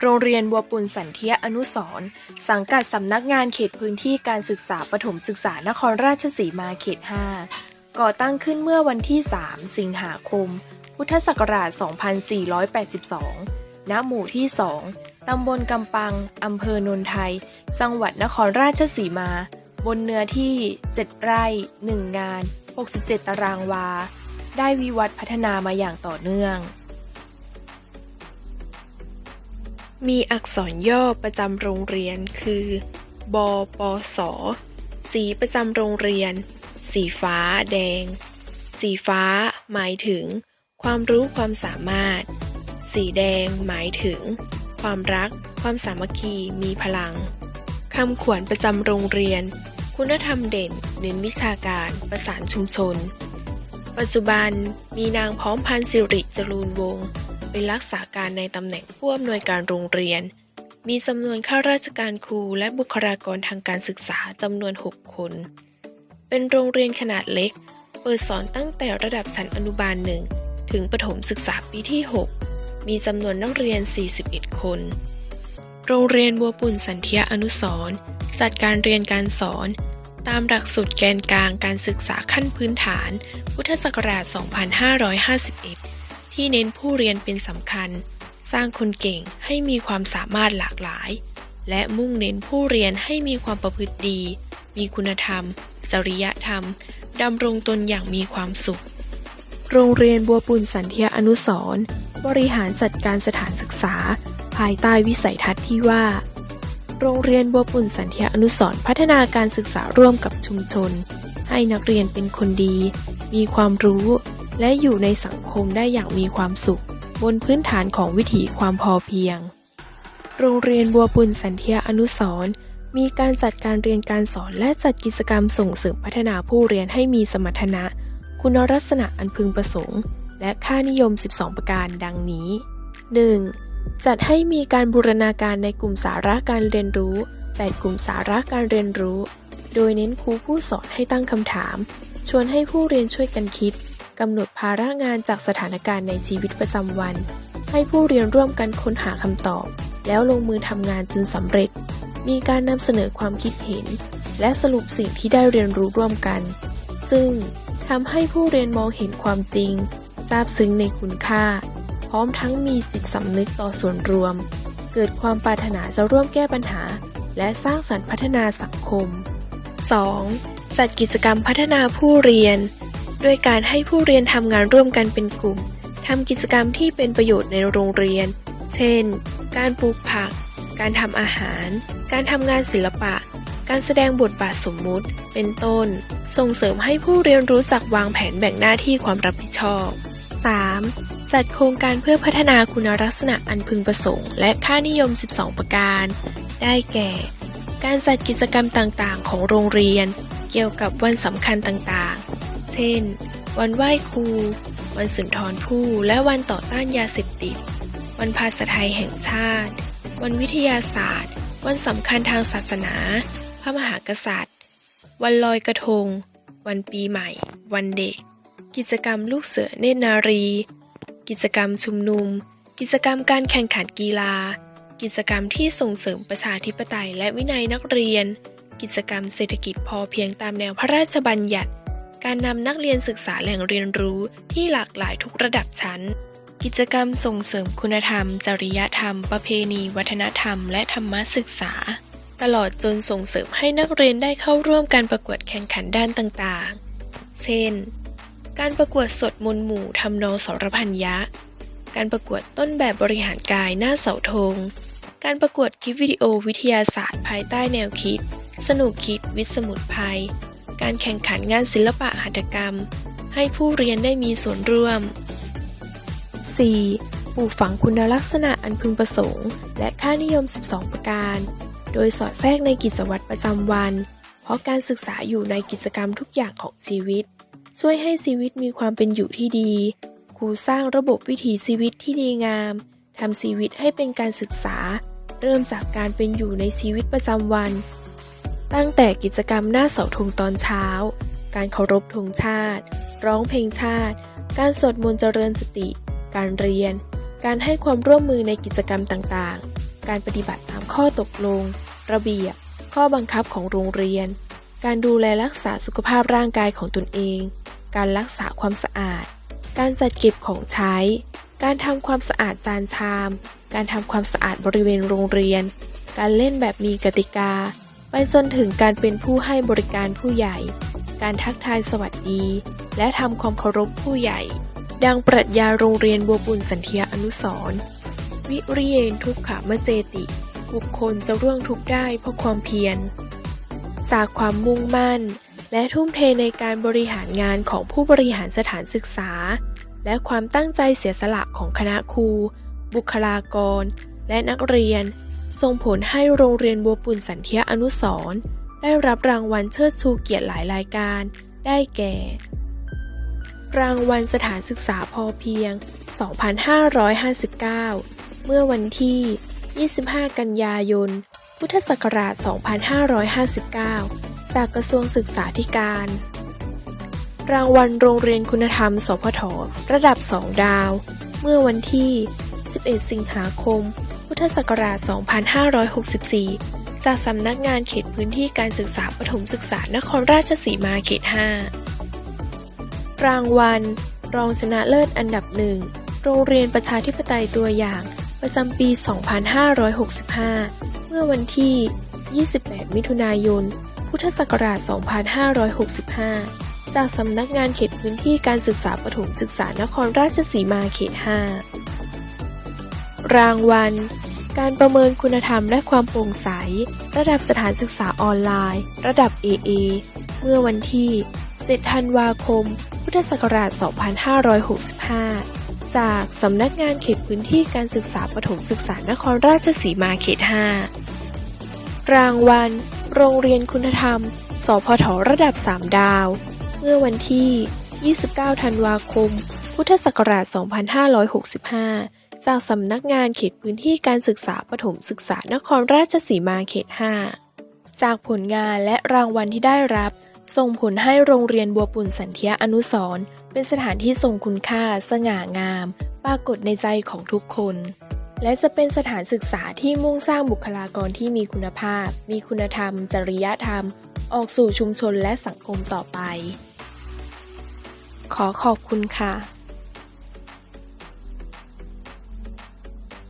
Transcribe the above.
โรงเรียนบัวปุ่นสันเทียอนุสรสังกัดสำนักงานเขตพื้นที่การศึกษาปฐมศึกษานครราชสีมาเขต 5 ก่อตั้งขึ้นเมื่อวันที่ 3 สิงหาคม พุทธศักราช 2482 ณ หมู่ที่ 2 ตำบลกำปัง อำเภอนนไทย จังหวัดนครราชสีมา บนเนื้อที่ 7 ไร่ 1 งาน 67 ตารางวา ได้วิวัฒน์พัฒนามาอย่างต่อเนื่อง มีอักษรย่อประจำโรงเรียนคือ บ ป ส สีประจำโรงเรียน สีฟ้า แดง สีฟ้า หมายถึง ความรู้ความสามารถ สีแดง หมายถึง ความรัก ความสามัคคี มีพลัง คำขวัญประจำโรงเรียน คุณธรรมเด่น เน้นวิชาการ ประสานชุมชน ปัจจุบันมีนางพร้อมพันธ์สิริจรูนวงศ์ เป็นรักษาการในตำแหน่งผู้อำนวยการโรงเรียน มีจำนวนข้าราชการครูและบุคลากรทางการศึกษาจำนวน 6 คน เป็นโรงเรียนขนาดเล็ก เปิดสอนตั้งแต่ระดับชั้นอนุบาลหนึ่งถึงประถมศึกษาปีที่ 6 มีจำนวนนักเรียน 41 คน โรงเรียนบัวปุ่นสันเทียอนุสรจัดการเรียนการสอน ตามหลักสูตรแกนกลางการศึกษาขั้นพื้นฐาน พุทธศักราช 2551 ที่เน้นผู้เรียนเป็นสำคัญ สร้างคนเก่งให้มีความสามารถหลากหลาย และมุ่งเน้นผู้เรียนให้มีความประพฤติดี มีคุณธรรม จริยธรรม ดำรงตนอย่างมีความสุข โรงเรียนบัวปุ่นสันเทียอนุสร์บริหารจัดการสถานศึกษา ภายใต้วิสัยทัศน์ที่ว่า โรงเรียนบัวปุ่นสันเทียอนุสร์พัฒนาการศึกษาร่วมกับชุมชน ให้นักเรียนเป็นคนดี มีความรู้ และอยู่ในสังคมได้อย่างมีความสุข บนพื้นฐานของวิถีความพอเพียง โรงเรียนบัวปุ่นสันเทียอนุสรมีการจัดการเรียนการสอนและจัดกิจกรรมส่งเสริมพัฒนาผู้เรียนให้มีสมรรถนะ คุณลักษณะอันพึงประสงค์ และค่านิยม 12 ประการดังนี้ 1. จัดให้มีการบูรณาการในกลุ่มสาระการเรียนรู้ 8 กลุ่มสาระการเรียนรู้ โดยเน้นครูผู้สอนให้ตั้งคำถาม ชวนให้ผู้เรียนช่วยกันคิด กำหนดภาระงานจากสถานการณ์ในชีวิตประจำวัน ให้ผู้เรียนร่วมกันค้นหาคำตอบ แล้วลงมือทำงานจนสำเร็จ มีการนำเสนอความคิดเห็น และสรุปสิ่งที่ได้เรียนรู้ร่วมกัน ซึ่งทำให้ผู้เรียนมองเห็นความจริงซาบซึ้งในคุณค่า พร้อมทั้งมีจิตสำนึกต่อส่วนรวม เกิดความปรารถนาจะร่วมแก้ปัญหา และสร้างสรรค์พัฒนาสังคม 2. จัดกิจกรรมพัฒนาผู้เรียน ด้วยการให้ผู้เรียนทำงานร่วมกันเป็นกลุ่มทำกิจกรรมที่เป็นประโยชน์ในโรงเรียน เช่น การปลูกผัก การทำอาหาร การทำงานศิลปะ การแสดงบทบาทสมมุติ เป็นต้น ส่งเสริมให้ผู้เรียนรู้จักวางแผนแบ่งหน้าที่ความรับผิดชอบ 3. จัดโครงการเพื่อพัฒนาคุณลักษณะอันพึงประสงค์ และค่านิยม 12 ประการ ได้แก่ การจัดกิจกรรมต่างๆ ของโรงเรียน เกี่ยวกับวันสำคัญต่างๆ ช่น วันไหว้ครู วันสุนทรภู่และวันต่อต้านยาเสพติด วันภาษาไทยแห่งชาติ วันวิทยาศาสตร์ วันสำคัญทางศาสนา พระมหากษัตริย์ วันลอยกระทง วันปีใหม่ วันเด็ก กิจกรรมลูกเสือเนตรนารี กิจกรรมชุมนุม กิจกรรมการแข่งขันกีฬา กิจกรรมที่ส่งเสริมประชาธิปไตยและวินัยนักเรียน กิจกรรมเศรษฐกิจพอเพียงตามแนวพระราชบัญญัติ การนำนักเรียนศึกษาแหล่งเรียนรู้ที่หลากหลายทุกระดับชั้น กิจกรรมส่งเสริมคุณธรรม จริยธรรม ประเพณี วัฒนธรรม และธรรมศึกษา ตลอดจนส่งเสริมให้นักเรียนได้เข้าร่วมการประกวดแข่งขันด้านต่างๆ เช่น การประกวดสดมนหมู่ทำนองสรพันยะ การประกวดต้นแบบบริหารกายหน้าเสาธง การประกวดคลิปวิดีโอวิทยาศาสตร์ภายใต้แนวคิด สนุกคิดวิสมุดภัย การแข่งขันงานศิลปะหัตถกรรม ให้ผู้เรียนได้มีส่วนร่วม 4. ปลูกฝังคุณลักษณะอันพึงประสงค์ และค่านิยม 12 ประการ โดยสอดแทรกในกิจวัตรประจำวัน เพราะการศึกษาอยู่ในกิจกรรมทุกอย่างของชีวิต ช่วยให้ชีวิตมีความเป็นอยู่ที่ดี ครูสร้างระบบวิถีชีวิตที่ดีงามทำชีวิตให้เป็นการศึกษา เริ่มจากการเป็นอยู่ในชีวิตประจำวัน ตั้งแต่กิจกรรมหน้าเสาธงตอนเช้า การเคารพธงชาติ ร้องเพลงชาติ การสวดมนต์เจริญสติ การเรียน การให้ความร่วมมือในกิจกรรมต่างๆ การปฏิบัติตามข้อตกลง ระเบียบ ข้อบังคับของโรงเรียน การดูแลรักษาสุขภาพร่างกายของตนเอง การรักษาความสะอาด การจัดเก็บของใช้ การทำความสะอาดจานชาม การทำความสะอาดบริเวณโรงเรียน การเล่นแบบมีกติกา ไปจนถึงการเป็นผู้ให้บริการผู้ใหญ่ การทักทายสวัสดี และทำความเคารพผู้ใหญ่ ดังปรัชญาโรงเรียนบัวบุญสันเทียอนุสรวิริเยนทุกขามเจติ บุคคลจะร่วงทุกได้เพราะความเพียร จากความมุ่งมั่น และทุ่มเทในการบริหารงานของผู้บริหารสถานศึกษา และความตั้งใจเสียสละของคณะครู บุคลากร และนักเรียน ส่งผลให้โรงเรียนบัวปุ่นสันเทียอนุสรได้รับรางวัลเชิดชูเกียรติหลายรายการ ได้แก่ รางวัลสถานศึกษาพอเพียง 2559 เมื่อวันที่ 25 กันยายน พุทธศักราช 2559 จากกระทรวงศึกษาธิการ รางวัลโรงเรียนคุณธรรม สพทระดับ 2 ดาว เมื่อวันที่ 11 สิงหาคม ธศักราช 2564 จากสำนักงานเขตพื้นที่การศึกษาประถมศึกษานครราชสีมาเขต 5 รางวัล รองชนะเลิศอันดับหนึ่ง โรงเรียนประชาธิปไตยตัวอย่าง ประจำปี 2565 เมื่อวันที่ 28 มิถุนายน พุทธศักราช 2565จากสำนักงานเขตพื้นที่การศึกษาประถมศึกษานครราชสีมาเขต 5 รางวัล การประเมินคุณธรรมและความโปร่งใส ระดับสถานศึกษาออนไลน์ ระดับ AA เมื่อวันที่ 7 ธันวาคม พุทธศักราช 2565 จากสำนักงานเขตพื้นที่การศึกษาประถมศึกษานครราชสีมาเขต 5 รางวัล โรงเรียนคุณธรรม สพทระดับ 3 ดาว เมื่อวันที่ 29 ธันวาคม พุทธศักราช 2565 จากสำนักงานเขตพื้นที่การศึกษาประถมศึกษานครราชสีมาเขต 5 จากผลงานและรางวัลที่ได้รับ ส่งผลให้โรงเรียนบัวปุ่นสันเทียอนุสรเป็นสถานที่ทรงคุณค่า สง่างาม ปรากฏในใจของทุกคน และจะเป็นสถานศึกษาที่มุ่งสร้างบุคลากรที่มีคุณภาพ มีคุณธรรม จริยธรรม ออกสู่ชุมชนและสังคมต่อไป ขอขอบคุณค่ะ